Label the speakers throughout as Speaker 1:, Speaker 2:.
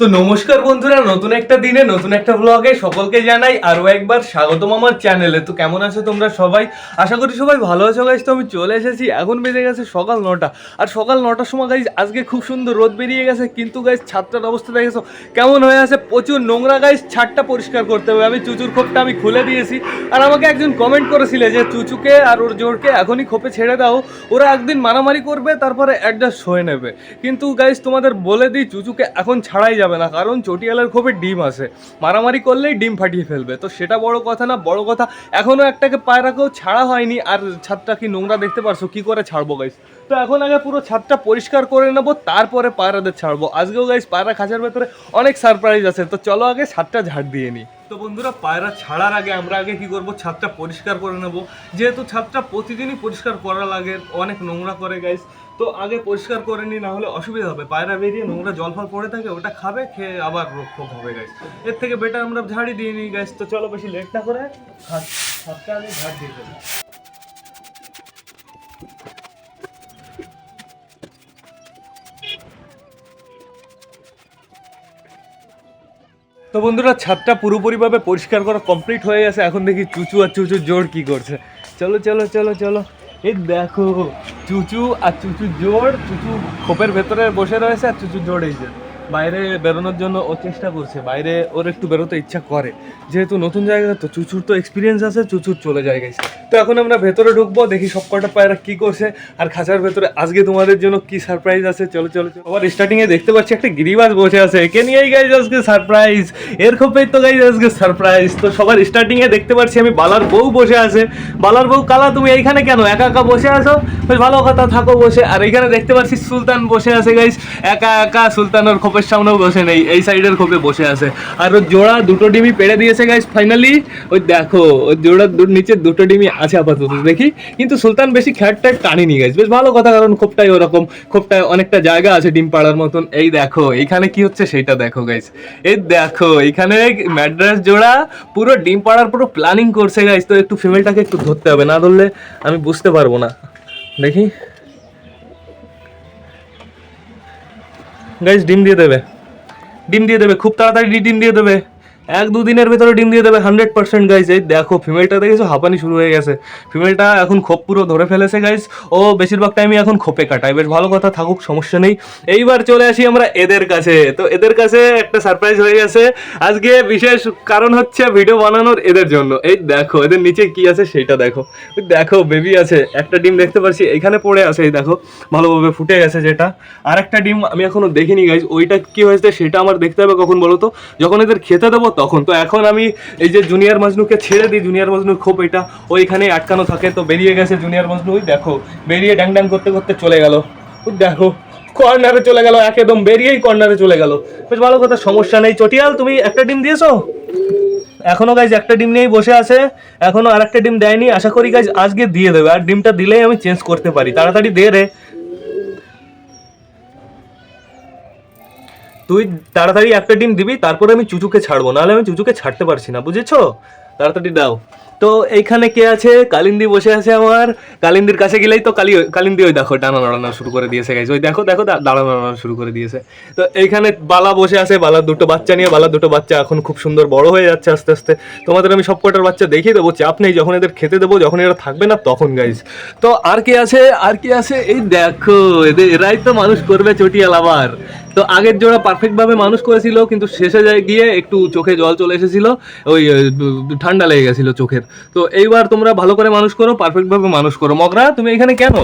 Speaker 1: তো নমস্কার বন্ধুরা, নতুন একটা দিনে, নতুন একটা ব্লগে সকলকে জানাই আরও একবার স্বাগতম আমার চ্যানেলে তো কেমন আছো তোমরা সবাই? আশা করি সবাই ভালো আছো গাইজ তো আমি চলে এসেছি, এখন বেজে গেছে সকাল নটা। আর সকাল নটার সময় গাইজ আজকে খুব সুন্দর রোদ বেরিয়ে গেছে, কিন্তু গাইজ ছাদটার অবস্থা দেখেছ? কেমন হয়ে আছে? প্রচুর নোংরা গাইজ ছাদটা পরিষ্কার করতে হবে। আমি চুচুর খোপটা আমি খুলে দিয়েছি। আর আমাকে একজন কমেন্ট করেছিলে যে, চুচুকে আর ওর জোরকে এখনই খোপে ছেড়ে দাও। ওরা একদিন মারামারি করবে, তারপরে অ্যাডজাস্ট হয়ে নেবে। কিন্তু গাইজ তোমাদের বলে দিই, চুচুকে এখন ছাড়াই যাবে। না, কারণ চটিয়ালের খোপে ডিম আছে। মারামারি করলেই ডিম ফাটিয়ে ফেলবে। তো সেটা বড় কথা না, বড় কথা এখনও একটাকে পায়রাকেও ছাড়া হয়নি, আর ছাদটা কি নোংরা দেখতে পারছ? কি করে ছাড়বো গাইজ তো এখন আগে পুরো ছাদটা পরিষ্কার করে নেব, তারপরে পায়রাদের ছাড়বো। আজকেও গাইস পায়রা খাঁচার ভেতরে অনেক সারপ্রাইজ আছে। তো চলো আগে ছাদটা ঝাড় দিয়ে নিই। তো বন্ধুরা, পায়রা ছাড়ার আগে আমরা আগে কি করব, ছাদটা পরিষ্কার করে নেব। যেহেতু ছাদটা প্রতিদিনই পরিষ্কার করা লাগে, অনেক নোংরা করে গাইজ তো আগে পরিষ্কার করে নিই না হলে অসুবিধা হবে। পায়রা বেরিয়ে নোংরা জল ফল পড়ে থাকে, ওটা খাবে, খেয়ে আবার ফোগ হবে গাইজ এর থেকে বেটার আমরা ঝাড়ি দিয়ে নিই গাইজ তো চলো বেশি লেট না করে ছাদটা আগে ঝাড় দিয়ে দেবো। তো বন্ধুরা, ছাদটা পুরোপুরিভাবে পরিষ্কার করা কমপ্লিট হয়ে গেছে। এখন দেখি চুচু আর চুচুর জোর কি করছে। চলো চলো চলো চলো। এই দেখো, চুচু আর চুচু জোর চুচু খোপের ভেতরে বসে রয়েছে আর চুচু জোর এই যে। বাইরে বেরোনোর জন্য ও চেষ্টা করছে, বাইরে ওর একটু বেরোতে ইচ্ছা করে। যেহেতু নতুন জায়গা তো চুচুর তো এক্সপিরিয়েন্স আছে, চুচুর চলে যায় গেছে তো এখন আমরা ভেতরে ঢুকবো, দেখি সব কটা পায়রা কি করছে, আর খাঁচার ভেতরে আজকে তোমাদের জন্য কি সারপ্রাইজ আছে, চলো চলো আবার স্টার্টিং এ দেখতে পাচ্ছি একটা গিরিবাজ বসে আছে, একে নিয়েই গাইজ আজকে সারপ্রাইজ এর খোপেই তো গাইজ আজকে সারপ্রাইজ তো সবার স্টার্টিং এ দেখতে পাচ্ছি আমি বালার বউ বসে আছে। বালার বউ, কালা, তুমি এইখানে কেন? একা একা বসে আছো? বেশ ভালো কথা, থাকো বসে। আর এখানে দেখতে পাচ্ছি সুলতান বসে আছে গাইজ একা একা সুলতান ওর খোপের সামনেও বসে নেই, এই সাইডের খোপে বসে আছে। আর ওর জোড়া দুটো ডিমই পেড়ে দিয়েছে গাইজ ফাইনালি ওই দেখো, ওই জোড়া নিচে দুটো ডিমই আছে আপাতত, দেখি। কিন্তু সুলতান বেশি খ্যাট ট্যাট টানিনি গাইজ বেশ ভালো কথা, কারণ খোপটাই ওরকম, খোপটায় অনেকটা জায়গা আছে ডিম পাড়ার মতন। এই দেখো, এইখানে কি হচ্ছে সেটা দেখো গাইজ এই দেখো, এইখানে ম্যাড্রাস জোড়া, পুরো ডিম পাড়ার পুরো প্ল্যানিং করছে গাইজ তো একটু ফিমেলটাকে একটু ধরতে হবে, না ধরলে আমি বুঝতে পারব না। দেখি। গাইজ ডিম দিয়ে দেবে। ডিম দিয়ে দেবে খুব তাড়াতাড়ি ডিম দিয়ে দেবে। এক দুদিনের ভেতরে ডিম দিয়ে দেবে হান্ড্রেড পার্সেন্ট গাইজ এই দেখো ফিমেলটা দেখেছ? হাঁপানি শুরু হয়ে গেছে। ফিমেলটা এখন খোপ পুরো ধরে ফেলেছে গাইজ ও বেশিরভাগ টাইমই এখন খোপে কাটায়। বেশ ভালো কথা, থাকুক, সমস্যা নেই। এইবার চলে আসি আমরা এদের কাছে। তো এদের কাছে একটা সারপ্রাইজ হয়ে গেছে। আজকে বিশেষ কারণ হচ্ছে ভিডিও বানানোর এদের জন্য। এই দেখো, এদের নিচে কি আছে সেটা দেখো। দেখো বেবি আছে। একটা ডিম দেখতে পাচ্ছি। এখানে পড়ে আছে, এই দেখো। ভালোভাবে ফুটে গেছে যেটা। আর একটা ডিম আমি এখনও দেখিনি গাইজ ওইটা কি হয়েছে সেটা আমার দেখতে হবে কখন বলো তো? যখন এদের খেতে দেবো তখন। তো এখন আমি এই যে জুনিয়র মাজনুকে ছেড়ে দিই, জুনিয়র মাজনুর খোপ এটা ওইখানে আটকানো থাকে, তো বেরিয়ে গেছে জুনিয়র মাজনু। ওই দেখো, বেরিয়ে ড্যাং ড্যাং করতে করতে চলে গেল। দেখো, কর্নারে চলে গেল, একদম বেরিয়েই কর্নারে চলে গেল। বেশ ভালো কথা, সমস্যা নেই। চটিয়াল, তুমি একটা ডিম দিয়েছ? এখনও গাইজ একটা ডিম নিয়েই বসে আছে, এখনও আর একটা ডিম দেয়নি। আশা করি গাইজ আজকে দিয়ে দেবে, আর ডিমটা দিলেই আমি চেঞ্জ করতে পারি। তাড়াতাড়ি দে রে। তুই তাড়াতাড়ি একটা ডিম দিবি, তারপরে আমি চুচুকে ছাড়বো, নাহলে আমি চুচুকে ছাড়তে পারছি না, বুঝেছ? তাড়াতাড়ি দাও। তো এইখানে কে আছে? কালিন্দি বসে আছে আমার। কালিন্দির কাছে গেলেই তো কালি কালিন্দি ওই দেখো, ডানা নাড়ানো শুরু করে দিয়েছে গাইজ ওই দেখো দেখো দাঁড়ানো নাড়ানো শুরু করে দিয়েছে। তো এইখানে বালা বসে আছে বালার দুটো বাচ্চা নিয়ে বালার দুটো বাচ্চা এখন খুব সুন্দর বড় হয়ে যাচ্ছে আস্তে আস্তে। তোমাদের আমি সব কটার বাচ্চা দেখিয়ে দেবো, চাপ নেই, যখন এদের খেতে দেবো, যখন এরা থাকবে না, তখন গাইজ তো আর কে আছে? আর কে আছে? এই দেখো, এদের এরাই তো মানুষ করবে চটিয়াল আবার। তো আগের জোড়া পারফেক্টভাবে মানুষ করেছিল, কিন্তু শেষে যায় গিয়ে একটু চোখে জল চলে এসেছিল, ওই ঠান্ডা লেগে গেছিল চোখের। তো এইবার তোমরা ভালো করে মানুষ করো পারফেক্টভাবে মানুষ করো। মগরা, তুমি এখানে কেন?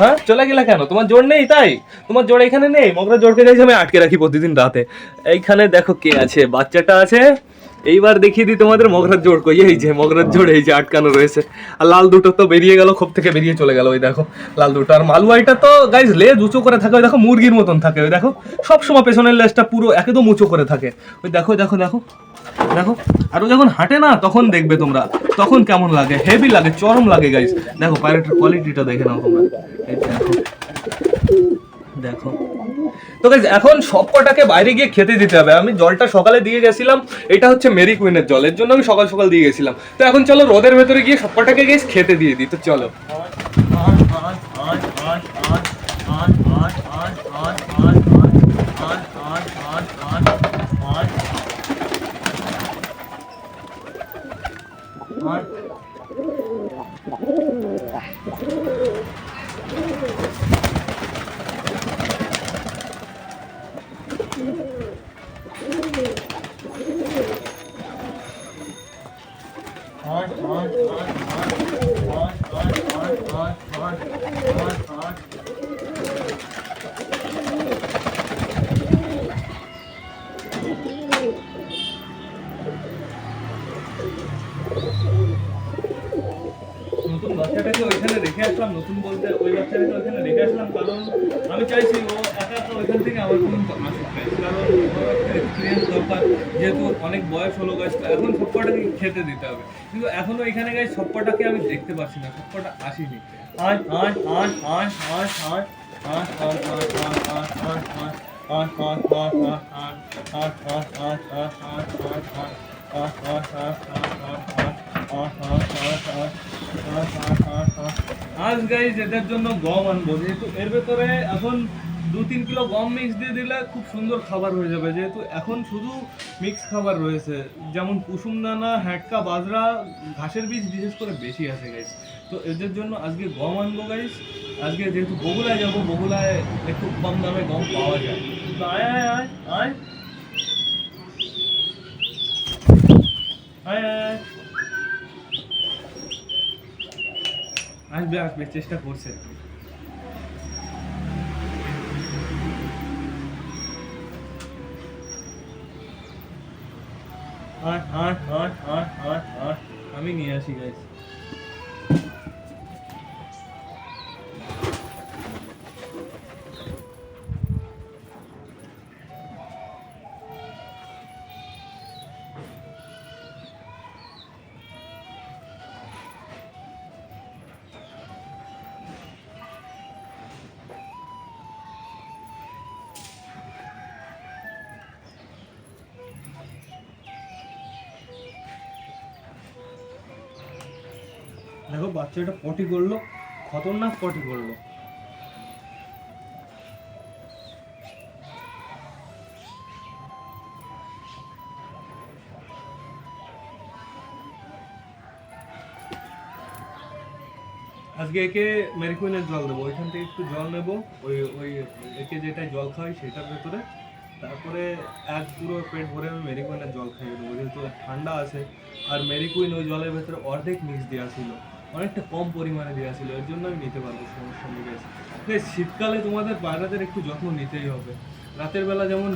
Speaker 1: হ্যাঁ? চলে গেলে কেন? তোমার জোর নেই তাই? তোমার জোর এখানে নেই? মগরা জোরকে যাইছে আমি আটকে রাখি প্রতিদিন রাতে। এইখানে দেখো কে আছে, বাচ্চাটা আছে এইবার দেখিয়ে দিই তোমাদের মগরার জোড় কই, এই যে মগরার জোড়, এই যে আটকানো রয়েছে। আর লাল দুটো তো বেরিয়ে গেল খোপ থেকে বেরিয়ে চলে গেল, ওই দেখো, লাল দুটো। আর মালুয়াইটা তো গাইজ লেজ উঁচু করে থাকে, ওই দেখো, মুরগির মতন থাকে, ওই দেখো। সব সময় পেছনের লেজটা পুরো একদম উঁচু করে থাকে। ওই দেখো দেখো দেখো দেখো। আর ও যখন হাঁটে না, তখন দেখবে তোমরা, তখন কেমন লাগে হেভি লাগে, চরম লাগে গাইজ দেখো পাইরেটের কোয়ালিটিটা দেখে নাও তোমরা। দেখো। দেখো। তো এখন সব কটাকে বাইরে গিয়ে খেতে দিতে হবে। আমি জলটা সকালে দিয়ে গেছিলাম, এটা হচ্ছে মেরি কুইনের জল। এর জন্য আমি সকাল সকাল দিয়ে গেছিলাম। তো এখন চলো রোদের ভেতরে গিয়ে সব কটাকে গিয়ে খেতে দিয়ে দিই। তো চলো guys, কারণ এক্সপিরিয়েন্স দরকার যেহেতু অনেক বয়স হলো গাছ এখন সব কটাকে খেতে দিতে হবে কিন্তু এখনও এখানে গাছ সব কটাকে আমি দেখতে পাচ্ছি না সব কটা আসেনি আজ গাইজ এদের জন্য গম আনব যেহেতু এর ভেতরে এখন দু তিন কিলো গম মিক্স দিয়ে দিলে খুব সুন্দর খাবার হয়ে যাবে। যেহেতু এখন শুধু মিক্স খাবার রয়েছে। যেমন কুসুম দানা হ্যাটকা বাজরা, ঘাসের বীজ বিশেষ করে বেশি আছে গাইজ তো এদের জন্য আজকে গম আনব গাইস আজকে যেহেতু বগুলায় যাব, বগুলায় একটু কম দামে গম পাওয়া যায়। তো আয় আয় আয়। আয় আয় আয়। আসবে আসবে, চেষ্টা করছে। আট আট আট আট আট আট আমি নিয়ে আসি গাইস বাচ্চাটা পটি করল, খতরনাক পটি করল। আজকে একে মেরিকুইনের জল দেবো, ওইখান থেকে একটু জল নেব, ওই ওই একে যেটা জল খাওয়াই সেটার ভেতরে। তারপরে এক পুরো পেট ভরে আমি মেরিকুইনের জল খাইয়ে দেবো, যেহেতু ঠান্ডা আছে। আর মেরিকুইন ওই জলের ভেতরে অর্ধেক মিক্স দেওয়া ছিল। অনেকটা কম পরিমাণে দেওয়া ছিল, এর জন্য আমি নিতে পারব, সমস্যা নেই গেছে শীতকালে তোমাদের পায়রাদের একটু যত্ন নিতেই হবে। রাতের বেলা যেমন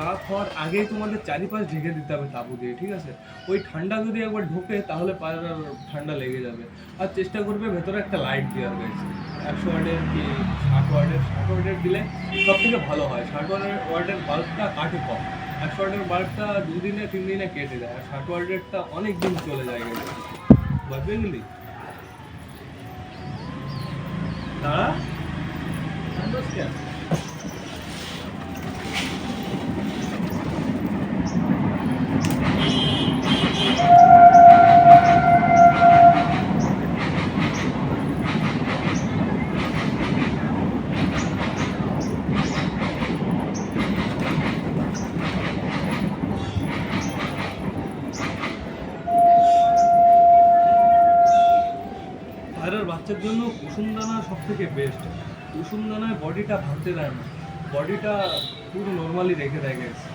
Speaker 1: রাত হওয়ার আগেই তোমাদের চারিপাশ ঢেকে দিতে হবে তাবু দিয়ে, ঠিক আছে? ওই ঠান্ডা যদি একবার ঢোকে, তাহলে পায়রার ঠান্ডা লেগে যাবে। আর চেষ্টা করবে ভেতরে একটা লাইট দেওয়ার রয়েছে একশো ওয়ার্ডের কি, ষাট ওয়ার্ডের ষাট ওয়ার্ডের দিলে সব থেকে ভালো হয়। ষাট ওয়ার্ডের ওয়ার্ডের বাল্বটা কাটে কম। একশো ওয়ার্ডের বাল্বটা দুদিনে তিন দিনে কেটে দেয় আর ষাট ওয়ার্ডেরটা অনেক দিন চলে যায় গেছে భవ్యంగా ఉంది నమస్కారం বডিটা ভাঙতে দেয় না বডিটা পুরো নর্মালি রেখে দেয় গেছে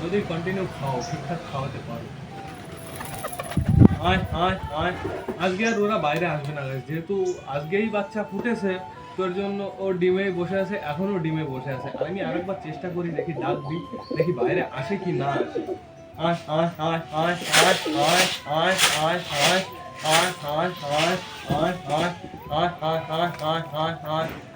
Speaker 1: যদি কন্টিনিউ খাও ঠিকঠাক খাওয়াতে পারো আয় আয় আয় আজকে আর ওরা বাইরে আসবে না যেহেতু আজকেই বাচ্চা ফুটেছে তোর জন্য ও ডিমে বসে আছে এখনও ডিমে বসে আছে আমি আরেকবার চেষ্টা করি দেখি ডাক দিই দেখি বাইরে আসে কি না আসে আয় আয় আয় আয় আয় আয় আয় আয় আয় আয় আয় আয় আয় আয় আয় আয় আয় আয় আয়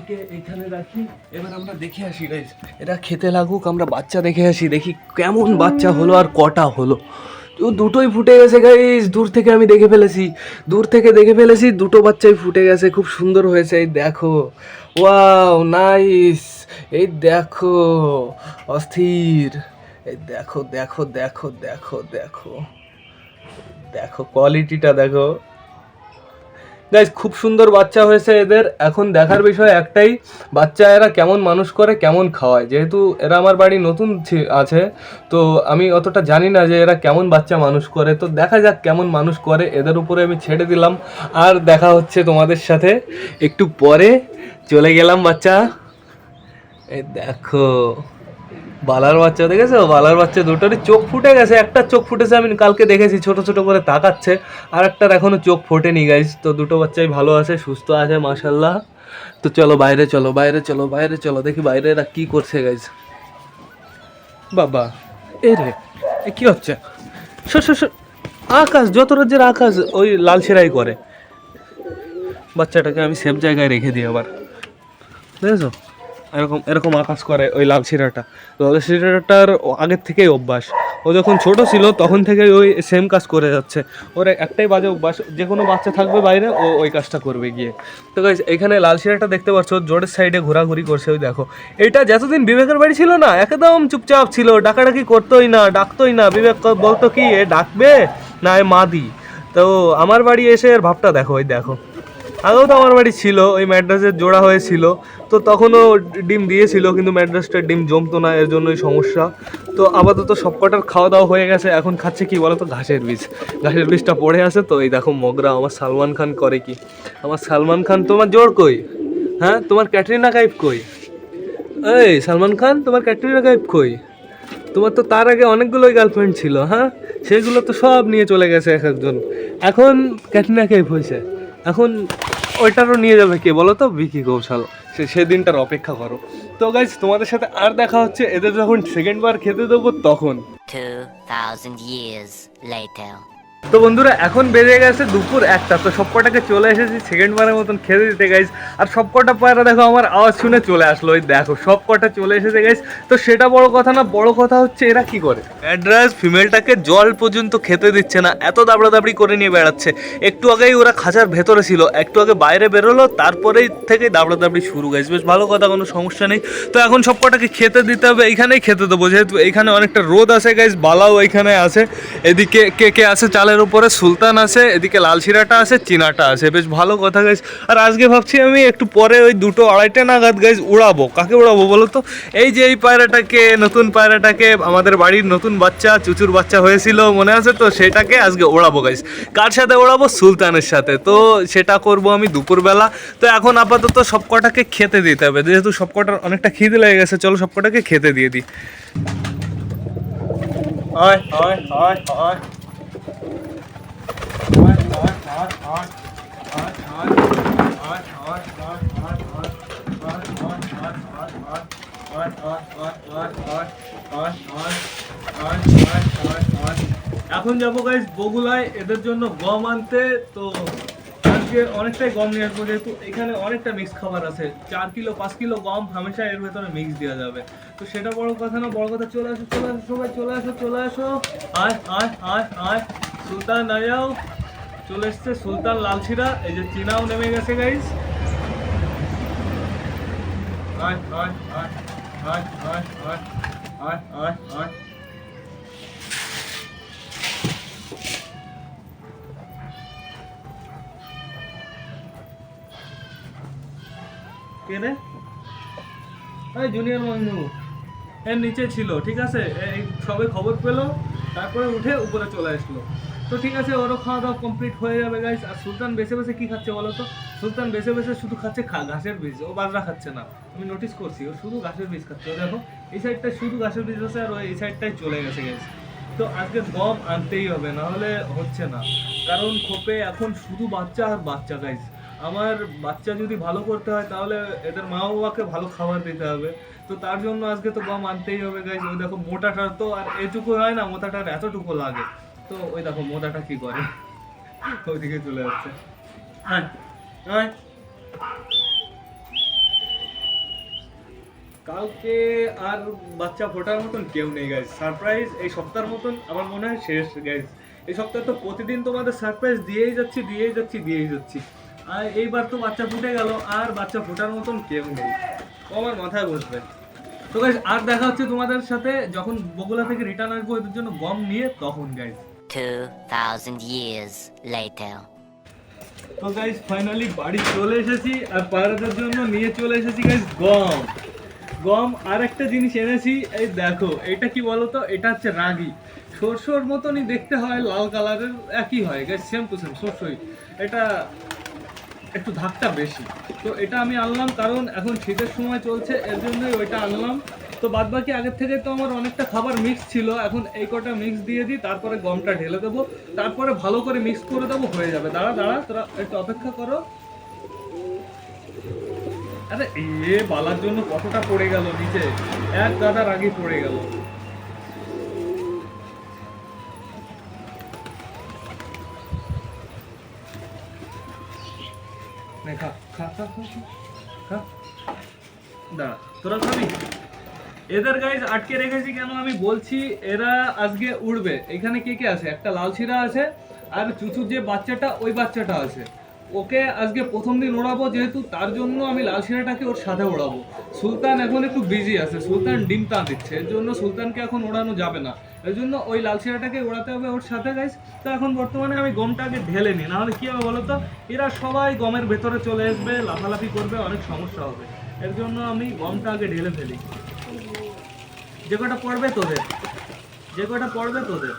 Speaker 1: একে এখানে রাখি, এবার আমরা দেখে আসি গাইস এটা খেতে লাগুক, আমরা বাচ্চা দেখে আসি, দেখি কেমন বাচ্চা হলো আর কটা হলো। তো দুটোই ফুটে গেছে গাইস দূর থেকে আমি দেখে ফেলেছি। দূর থেকে দেখে ফেলেছি, দুটো বাচ্চাই ফুটে গেছে। খুব সুন্দর হয়েছে, এই দেখো। ওয়াও নাইস এই দেখো, অস্থির। এই দেখো দেখো দেখো দেখো দেখো। দেখো কোয়ালিটিটা দেখো। গাইজ খুব সুন্দর বাচ্চা হয়েছে এদের। এখন দেখার বিষয় একটাই, বাচ্চা এরা কেমন মানুষ করে, কেমন খাওয়ায়। যেহেতু এরা আমার বাড়ি নতুন আছে, তো আমি অতটা জানি না যে এরা কেমন বাচ্চা মানুষ করে। তো দেখা যাক কেমন মানুষ করে। এদের উপরে আমি ছেড়ে দিলাম। আর দেখা হচ্ছে তোমাদের সাথে। একটু পরে চলে গেলাম বাচ্চা। এই দেখো। বালার বাচ্চা দেখেছ? বালার বাচ্চা দুটোরই চোখ ফুটে গেছে। একটা চোখ ফুটেছে, আমি কালকে দেখেছি, ছোট ছোট করে তাকাচ্ছে। আর একটার এখনও চোখ ফোটেনি গাইজ তো দুটো বাচ্চাই ভালো আছে, সুস্থ আছে মাশাল্লাহ তো চলো, বাইরে চলো বাইরে চলো বাইরে চলো। দেখি বাইরে এরা কী করছে গাইজ বাবা, এ রে, এ কি হচ্ছে? সর সর। আকাশ, যত রাজ্যের আকাশ, ওই লাল সেরাই করে। বাচ্চাটাকে আমি সেফ জায়গায় রেখে দিই আবার। বুঝেছ এরকম এরকম আকাশ করে ওই লাল শিরাটা। লাল শিরাটার আগের থেকেই অভ্যাস। ও যখন ছোট ছিল, তখন থেকেই ওই সেম কাজ করে যাচ্ছে। ওর একটাই বাজে অভ্যাস, যে কোনো বাচ্চা থাকবে বাইরে, ও ওই কাজটা করবে গিয়ে। তো এখানে লাল শিরাটা দেখতে পাচ্ছ, জোরের সাইডে ঘোরাঘুরি করছে, ওই দেখো। এটা যতদিন বিবেকের বাড়ি ছিল না, একদম চুপচাপ ছিল, ডাকাডাকি করতোই না, ডাকতোই না। বিবেক বলতো কি, এ ডাকবে না, এ মা মাদি? তো আমার বাড়ি এসে এর ভাবটা দেখো, ওই দেখো। আগেও তো আমার বাড়ি ছিল, ওই ম্যাড্রাসের জোড়া হয়েছিল। তো তখনও ডিম দিয়েছিল, কিন্তু ম্যাড্রাসটার ডিম জমতো না, এর জন্যই সমস্যা। তো আপাতত সবকটার খাওয়া দাওয়া হয়ে গেছে, এখন খাচ্ছে কি বলো তো ঘাসের বীজ। ঘাসের বীজটা পড়ে আছে তো, এই দেখো মগরা, আমার সালমান খান করে কি? আমার সালমান খান, তোমার জোর কই? হ্যাঁ তোমার ক্যাটরিনা কাইফ কই? এই, সালমান খান, তোমার ক্যাটরিনা কাইফ কই? তোমার তো তার আগে অনেকগুলোই গার্লফ্রেন্ড ছিল হ্যাঁ? সেগুলো তো সব নিয়ে চলে গেছে এক একজন। এখন ক্যাটরিনা কাইফ হয়েছে। এখন ওইটারও নিয়ে যাবে কে? বলো তো বিকি কৌশল। সে সেদিনটার অপেক্ষা করো। তো গাইজ তোমাদের সাথে আর দেখা হচ্ছে। এদের যখন সেকেন্ড বার খেতে দেবো তখন।
Speaker 2: 2,000 years later.
Speaker 1: তো বন্ধুরা, এখন বেজে গেছে দুপুর একটা, তো সবকটাকে চলে এসেছি সেকেন্ড বারের মতন খেতে দিতে গাইজ আর সবকটা পায়রা, দেখো, আমার আওয়াজ শুনে চলে আসলো। ওই দেখো, সবকটা চলে এসেছে গাইজ তো সেটা বড় কথা না, বড় কথা হচ্ছে এরা কি করে? অ্যাড্রেস ফিমেলটাকে জল পর্যন্ত খেতে দিচ্ছে না, এত দাবড়া দাবড়ি করে নিয়ে বেড়াচ্ছে। একটু আগেই ওরা খাঁচার ভেতরে ছিল, একটু আগে বাইরে বেরোলো, তারপরেই থেকে দাবড়া দাবড়ি শুরু গাইজ বেশ ভালো কথা, কোনো সমস্যা নেই। তো এখন সবকটাকে খেতে দিতে হবে, এইখানেই খেতে দেবো, যেহেতু এইখানে অনেকটা রোদ আছে গাইজ বালাও এইখানে আছে। এদিকে কে কে আছে? চালের উপরে সুলতান আছে, এদিকে লাল শিরাটা আছে, চিনাটা আছে। বেশ ভালো কথা গাইজ আর আজকে ভাবছি আমি একটু পরে ওই দুটো আড়াইটা নাগাদ গাইজ উড়াবো। কাকে উড়াবো বলো তো? এই যে এই পায়রাটাকে, নতুন পায়রাটাকে, আমাদের বাড়ির নতুন বাচ্চা, চুচুর বাচ্চা হয়েছিল, মনে আছে তো? সেটাকে আজকে ওড়াবো গাইজ কার সাথে ওড়াবো সুলতানের সাথে। তো সেটা করব আমি দুপুরবেলা। তো এখন আপাতত সবকটাকে খেতে দিতে হবে। যেহেতু সবকটার অনেকটা খিদে লেগে গেছে, চলো সবকটাকে খেতে দিয়ে দিই। আয় আয় আয় আয় এখন যাব গাইজ বগুলায়, এদের জন্য গম আনতে। তো আজকে অনেকটাই গম নিয়ে আসব, যেহেতু এখানে অনেকটা মিক্স খাবার আছে। চার কিলো, পাঁচ কিলো গম হামেশা এর ভেতরে মিক্স দেওয়া যাবে। তো সেটা বড় কথা না, বড় কথা চলে আসো চলে আসো সবাই, চলে আসো চলে আসো। আয় আয় আয় আয়। সুলতান না যাও চলে এসছে সুলতান লালছিরা, এই যে চীনাও নেমে গেছে গাইজ কে রে? জুনিয়র মঞ্জু এর নিচে ছিল, ঠিক আছে? সবে খবর পেল, তারপরে উঠে উপরে চলে আসলো। তো ঠিক আছে, ওরও খাওয়া দাওয়া কমপ্লিট হয়ে যাবে গাইস আর সুলতান বেছে বেছে কি খাচ্ছে বলো তো? সুলতান বেছে বেছে শুধু খাচ্ছে ঘাসের বীজ। ও বাজরা খাচ্ছে না। আমি নোটিস করছি, ও শুধু ঘাসের বীজ খাচ্ছে। ও দেখো, এই সাইডটায় শুধু ঘাসের বীজ আছে, আর ও এই সাইডটায় চলে গেছে গেছে তো আজকে গম আনতেই হবে না হলে হচ্ছে না। কারণ খোপে এখন শুধু বাচ্চা আর বাচ্চা গাইস আমার বাচ্চা যদি ভালো করতে হয়, তাহলে এদের মা বাবাকে ভালো খাবার দিতে হবে। তো তার জন্য আজকে তো গম আনতেই হবে গাইস ওই দেখো মোটাটার তো আর এটুকু হয় না মোটাটার এতটুকু লাগে। তো ওই দেখো মোটাটা কি করে? ওইদিকে চলে যাচ্ছে। কালকে আর বাচ্চা ফোটার মতন কেউ নেই গাইজ সারপ্রাইজ এই সপ্তাহের মতন আমার মনে হয় শেষ গাইজ এই সপ্তাহে তো প্রতিদিন তোমাদের সারপ্রাইজ দিয়েই যাচ্ছি দিয়েই যাচ্ছি দিয়েই যাচ্ছি। আর এইবার তো বাচ্চা ফুটে গেল, আর বাচ্চা ফোটার মতন কেউ নেই। ও আমার মাথায় বসবে। তো গাইজ আর দেখা হচ্ছে তোমাদের সাথে, যখন বগুলা থেকে রিটার্ন আসব এদের জন্য গম নিয়ে তখন গাইজ
Speaker 2: 2,000 years later.
Speaker 1: তো গাইজ ফাইনালি বাড়ি চলে এসেছি আর পায়রাদের জন্য নিয়ে চলে এসেছি গাইজ গম। গম আর একটা জিনিস এনেছি এই দেখো এটা কি বলতো? এটা হচ্ছে রাগি। সরষের মতনই দেখতে হয় লাল কালারের একই হয়। গাইজ সেম টু সেম সরষই। এটা একটু ধাকটা বেশি। তো এটা আমি আনলাম কারণ এখন শীতের সময় চলছে এর জন্যই ওইটা আনলাম। তো বাদ বাকি আগের থেকে তো আমার অনেকটা খাবার মিক্স ছিল। এখন এই কটা মিক্স দিয়ে দিই তারপরে গমটা ঢেলে দেবো। তারপরে ভালো করে মিক্স করে দেবো হয়ে যাবে। দাঁড়া দাঁড়া তোরা একটু অপেক্ষা করো। আরে এ বালার জন্য কতটা পড়ে গেল নিচে। এক গাদার আগে পড়ে গেল। খা খা খা খা, খা। দাঁড়া তোরা খাবি? এদের গাইজ আটকে রেখেছি কেন আমি বলছি, এরা আজকে উড়বে। এখানে কে কে আছে? একটা লাল শিরা আছে, আর চুচুর যে বাচ্চাটা, ওই বাচ্চাটা আছে। ওকে আজকে প্রথম দিন ওড়াবো যেহেতু, তার জন্য আমি লাল শিরাটাকে ওর সাথে ওড়াবো। সুলতান এখন একটু বিজি আছে, সুলতান ডিম তা দিচ্ছে। এর জন্য সুলতানকে এখন ওড়ানো যাবে না। এর জন্য ওই লাল শিরাটাকে ওড়াতে হবে ওর সাথে গাইজ তো এখন বর্তমানে আমি গমটাকে ঢেলে নিই, নাহলে কী হবে বলো তো এরা সবাই গমের ভেতরে চলে আসবে, লাফালাফি করবে, অনেক সমস্যা হবে। এর জন্য আমি গমটা আগে ঢেলে ফেলি। যে কটা পড়বে তোদের? যে কটা পড়বে তোদের?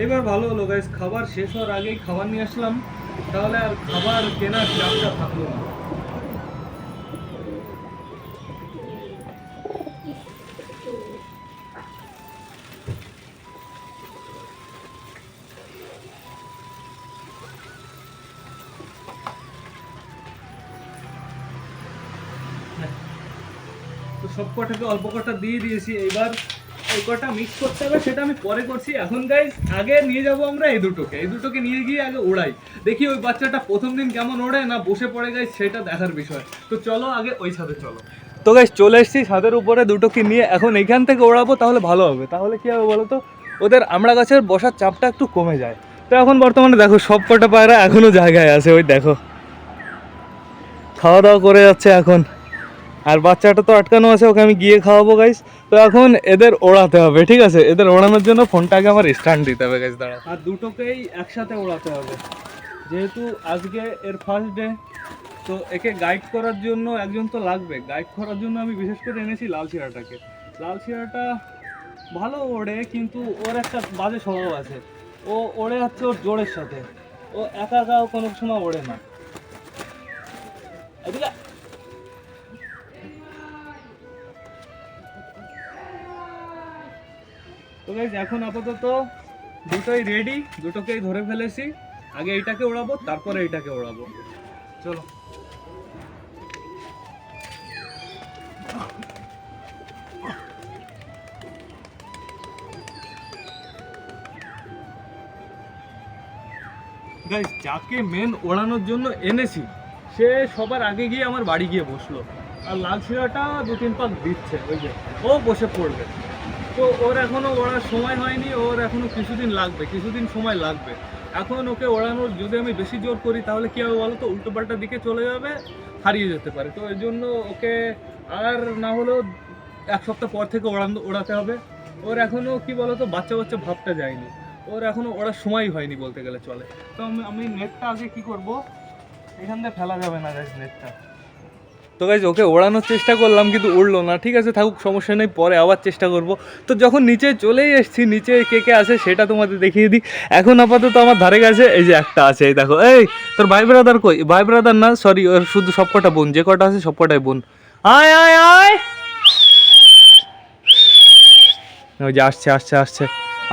Speaker 1: এইবার ভালো হলো গাইস খাবার শেষ হওয়ার আগেই খাবার নিয়ে আসলাম। তাহলে আর খাবার কেনার চাপটা থাকল না। তো সব কটাকে অল্প কটা দিয়ে দিয়েছি এইবার এই কটা মিক্স করতে হবে, সেটা আমি পরে করছি। এখন গাইজ আগে নিয়ে যাব আমরা এই দুটোকে। এই দুটোকে নিয়ে গিয়ে আগে ওড়াই। দেখি ওই বাচ্চাটা প্রথম দিন কেমন ওড়ে না বসে পড়ে গাইজ সেটা দেখার বিষয়। তো চলো আগে ওই ছাদে চলো। তো গাইজ চলে এসেছি ছাদের উপরে দুটোকে নিয়ে। এখন এখান থেকে ওড়াবো তাহলে ভালো হবে। তাহলে কি হবে বলো তো ওদের আমড়া গাছের বসার চাপটা একটু কমে যায়। তো এখন বর্তমানে দেখো, সব কটা পায়রা এখনও জায়গায় আছে। ওই দেখো। খাওয়া দাওয়া করে যাচ্ছে এখন। আর বাচ্চাটা তো আটকানো আছে, ওকে আমি গিয়ে খাওয়াবো গাইস তো এখন এদের ওড়াতে হবে, ঠিক আছে? এদের ওড়ানোর জন্য ফোনটাকে আমার স্ট্যান্ড দিতে হবে গাইস দাঁড়া আর দুটোকেই একসাথে ওড়াতে হবে। যেহেতু আজকে এর ফার্স্ট ডে তো একে গাইড করার জন্য একজন তো লাগবে। গাইড করার জন্য আমি বিশেষ করে এনেছি লাল শিরাটাকে। লাল শিরাটা ভালো ওড়ে, কিন্তু ওর একটা বাজে স্বভাব আছে। ও ওড়ে হচ্ছে ওর জোরের সাথে। ও একা একা কোনো সময় ওড়ে না। তো গাইজ এখন আপাতত দুটোই রেডি দুটোকেই ধরে ফেলেছি। আগে এইটাকে ওড়াবো, তারপরে এইটাকে ওড়াবো। চলো। গাইজ যাকে মেন ওড়ানোর জন্য এনেছি, সে সবার আগে গিয়ে আমার বাড়ি গিয়ে বসল। আর লাল শিরাটা দু তিন পাক দিচ্ছে, ওই যে। ও বসে পড়বে। তো ওর এখনও ওড়ার সময় হয়নি, ওর এখনও কিছুদিন লাগবে, কিছুদিন সময় লাগবে। এখন ওকে ওড়ানোর যদি আমি বেশি জোর করি, তাহলে কি হবে বলো তো উল্টো পাল্টা দিকে চলে যাবে, হারিয়ে যেতে পারে। তো এর জন্য ওকে আর না হলেও এক সপ্তাহ পর থেকে ওড়ানো, ওড়াতে হবে। ওর এখনও কি তো বাচ্চা বাচ্চা ভাবটা যায়নি। ওর এখনও ওড়ার সময় হয়নি বলতে গেলে চলে। তো আমি আমি নেটটা আগে কি করব? এখান থেকে ফেলা যাবে না গাইজ নেটটা তো গাইজ ওকে ওড়ানোর চেষ্টা করলাম, কিন্তু উড়লো না। ঠিক আছে, থাকুক, সমস্যা নেই, পরে আবার চেষ্টা করব। তো যখন নিচে চলেই এসেছি, নিচে কে কে আছে সেটা তোমাদের দেখিয়ে দিই। এখন আপাতত আমার ধারে গেছে এই যে একটা আছে, এই দেখো। এই, তোর ভাই ব্রাদার কই? ভাই ব্রাদার না সরি ওর শুধু সব কটা বোন, যে কটা আছে সব কটাই বোন। আয় আয় আয়! ওই যে আসছে আসছে আসছে।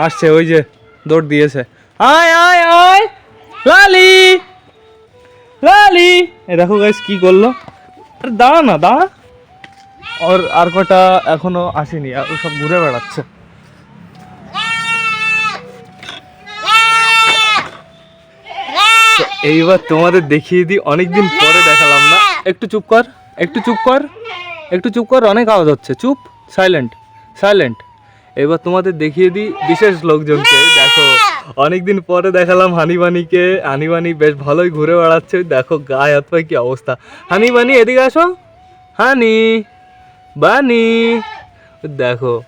Speaker 1: আসছে, ওই যে দৌড় দিয়েছে। আয় আয় আয়! লালি! লালি! এ দেখো গাইস কি করল? দাঁড়া না, দাঁড়া। ওর আর কটা এখনও আসেনি, আর সব ঘুরে বেড়াচ্ছে। এইবার তোমাদের দেখিয়ে দিই, অনেকদিন পরে দেখালাম না। একটু চুপ কর, একটু চুপ কর, একটু চুপ কর, অনেক আওয়াজ হচ্ছে। চুপ সাইলেন্ট সাইলেন্ট এবার তোমাদের দেখিয়ে দিই বিশেষ লোকজনকে, দেখো। অনেকদিন পরে দেখালাম হানিবানিকে। হানিবানি বেশ ভালোই ঘুরে বেড়াচ্ছে। দেখো গায়ে হাত পায়ে কি অবস্থা। হানিবানি, এদিকে আসো। হানি, বানি। দেখো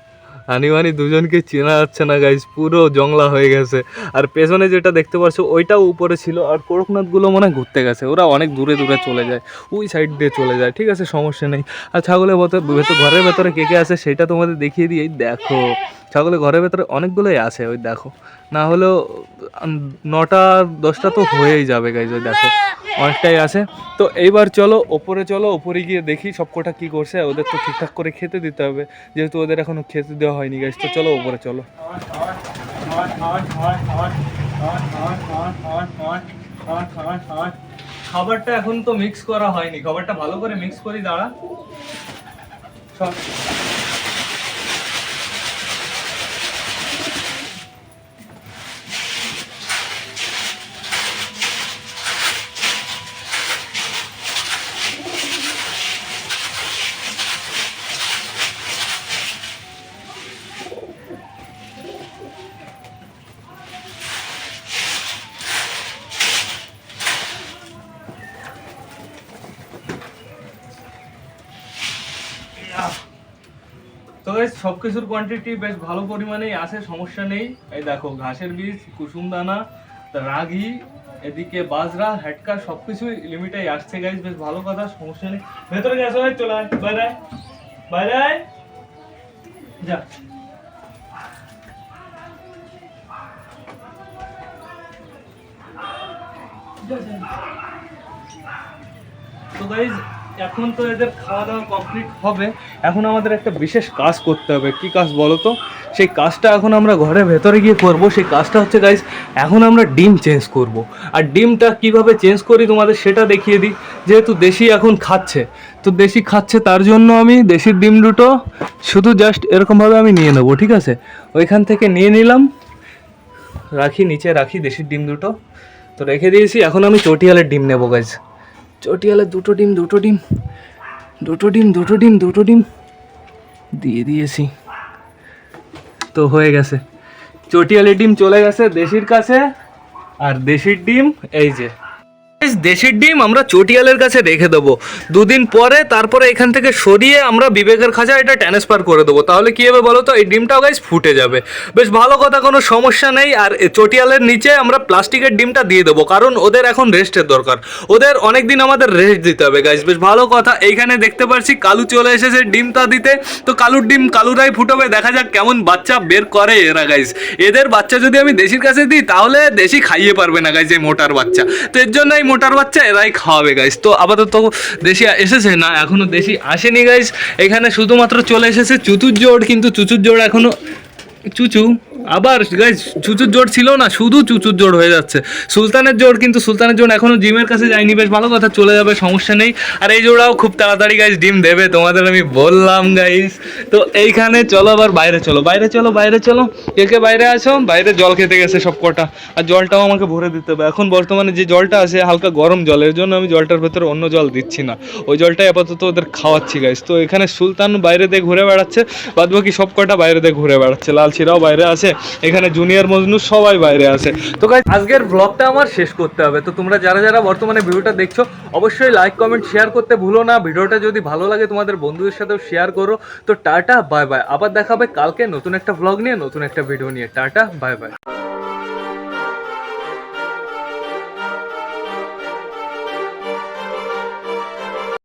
Speaker 1: হানিমানি দুজনকে চেনা যাচ্ছে না গাইস পুরো জংলা হয়ে গেছে। আর পেছনে যেটা দেখতে পাচ্ছ ওইটাও উপরে ছিল। আর করকনাথগুলো মনে ঘুরতে গেছে। ওরা অনেক দূরে দূরে চলে যায়। ওই সাইড দিয়ে চলে যায়। ঠিক আছে, সমস্যা নেই। আর ছাগলের ভেতর ঘরের ভেতরে কে কে আছে, সেটা তোমাদের দেখিয়ে দিই এই দেখো। ছাগলের ঘরের ভেতরে অনেকগুলোই আছে, ওই দেখো। না হলেও নটা, দশটা তো হয়েই যাবে গাইজ ওই দেখো। অনেকটাই আছে। তো এইবার চলো, ওপরে চলো, ওপরে গিয়ে দেখি সব কটা কী করছে। ওদের তো ঠিকঠাক করে খেতে দিতে হবে, যেহেতু ওদের এখনও খেতে দেওয়া হয়নি গাইজ তো চলো, ওপরে চলো। খাবারটা এখন তো মিক্স করা হয়নি। খাবারটা ভালো করে মিক্স করি, দাঁড়া। সব তো গাইস সব কিছুর কোয়ান্টিটি বেশ ভালো পরিমাণেই আছে, সমস্যা নেই। এই দেখো, ঘাসের বীজ কুসুম দানা রাগি, এদিকে বাজরা, হেটকা সব কিছুই লিমিটেই আসছে গাইস বেশ ভালো কথা, সমস্যা নেই। ভেতরে গ্যাস হয় চলে আয়, বাইরে বাইরে। যা। তো গাইজ এখন তো এদের খাওয়া দাওয়া কমপ্লিট হবে। এখন আমাদের একটা বিশেষ কাজ করতে হবে। কি কাজ বলো তো? সেই কাজটা এখন আমরা ঘরের ভেতরে গিয়ে করব। সেই কাজটা হচ্ছে গাইজ এখন আমরা ডিম চেঞ্জ করব। আর ডিমটা কীভাবে চেঞ্জ করি তোমাদের সেটা দেখিয়ে দিই। যেহেতু দেশি এখন খাচ্ছে, তো দেশি খাচ্ছে তার জন্য আমি দেশির ডিম দুটো শুধু জাস্ট এরকমভাবে আমি নিয়ে নেব, ঠিক আছে? ওইখান থেকে নিয়ে নিলাম। রাখি, নিচে রাখি দেশির ডিম দুটো। তো রেখে দিয়েছি, এখন আমি চটিয়ালের ডিম নেব গাইজ চটিয়ালের দুটো ডিম দুটো ডিম দুটো ডিম দুটো ডিম দুটো ডিম দিয়ে দিয়েছি। তো হয়ে গেছে। চটিয়ালের ডিম চলে গেছে দেশির কাছে, আর দেশির ডিম এই যে। দেশির ডিম আমরা চটিয়ালের কাছে রেখে দেবো। দুদিন পরে তারপরে এখান থেকে সরিয়ে আমরা বিবেকের খাঁচা এটা ট্রান্সফার করে দেবো। তাহলে কি হবে বলো তো? এই ডিমটাও গাইজ ফুটে যাবে। বেশ ভালো কথা, কোনো সমস্যা নেই। আর চটিয়ালের নিচে আমরা প্লাস্টিকের ডিমটা দিয়ে দেবো, কারণ ওদের এখন রেস্টের দরকার। ওদের অনেক দিন আমাদের রেস্ট দিতে হবে গাইজ বেশ ভালো কথা। এইখানে দেখতে পাচ্ছি কালু চলে এসেছে ডিমটা দিতে। তো কালুর ডিম কালুরাই ফুটবে। দেখা যাক কেমন বাচ্চা বের করে এরা গাইজ এদের বাচ্চা যদি আমি দেশির কাছে দিই, তাহলে দেশি খাইয়ে পারবে না গাইজ এই মোটার বাচ্চা। তো এর জন্য মোটার বাচ্চা, এরাই খাওয়াবে গাইস তো আপাতত দেশি এসেছে না, এখনও দেশি আসেনি গাইস এখানে শুধুমাত্র চলে এসেছে চুচুর জোড়, কিন্তু চুচুর জোড় এখনও চুচু, আবার গাইজ চুচুর জোর ছিল না, শুধু চুচুর জোর হয়ে যাচ্ছে। সুলতানের জোর কিন্তু সুলতানের জোর এখনও জিমের কাছে যায়নি, বেশ ভালো কথা, চলে যাবে, সমস্যা নেই। আর এই জোড়াও খুব তাড়াতাড়ি গাইজ ডিম দেবে, তোমাদের আমি বললাম গাইজ তো এইখানে চলো আবার বাইরে চলো বাইরে চলো বাইরে চলো। কে কে বাইরে আসো বাইরে জল খেতে গেছে সব কটা। আর জলটাও আমাকে ভরে দিতে হবে। এখন বর্তমানে যে জলটা আছে, হালকা গরম জল, এর জন্য আমি জলটার ভেতরে অন্য জল দিচ্ছি না। ওই জলটাই আপাতত ওদের খাওয়াচ্ছি গাইজ তো এখানে সুলতান বাইরে দিয়ে ঘুরে বেড়াচ্ছে বাদ বাকি সব কটা বাইরে দিয়ে ঘুরে বেড়াচ্ছে, লাল ছিরাও বাইরে আছে, এখানে জুনিয়র মজনু সবাই বাইরে আছে। তো গাইজ আজকের ব্লগটা আমার শেষ করতে হবে। তো তোমরা যারা যারা বর্তমানে ভিডিওটা দেখছ, অবশ্যই লাইক কমেন্ট শেয়ার করতে ভুলো না। ভিডিওটা যদি ভালো লাগে, তোমাদের বন্ধুদের সাথেও শেয়ার করো। তো টাটা বাই বাই আবার দেখাবে কালকে নতুন একটা ব্লগ নিয়ে, নতুন একটা ভিডিও নিয়ে। Tata bye bye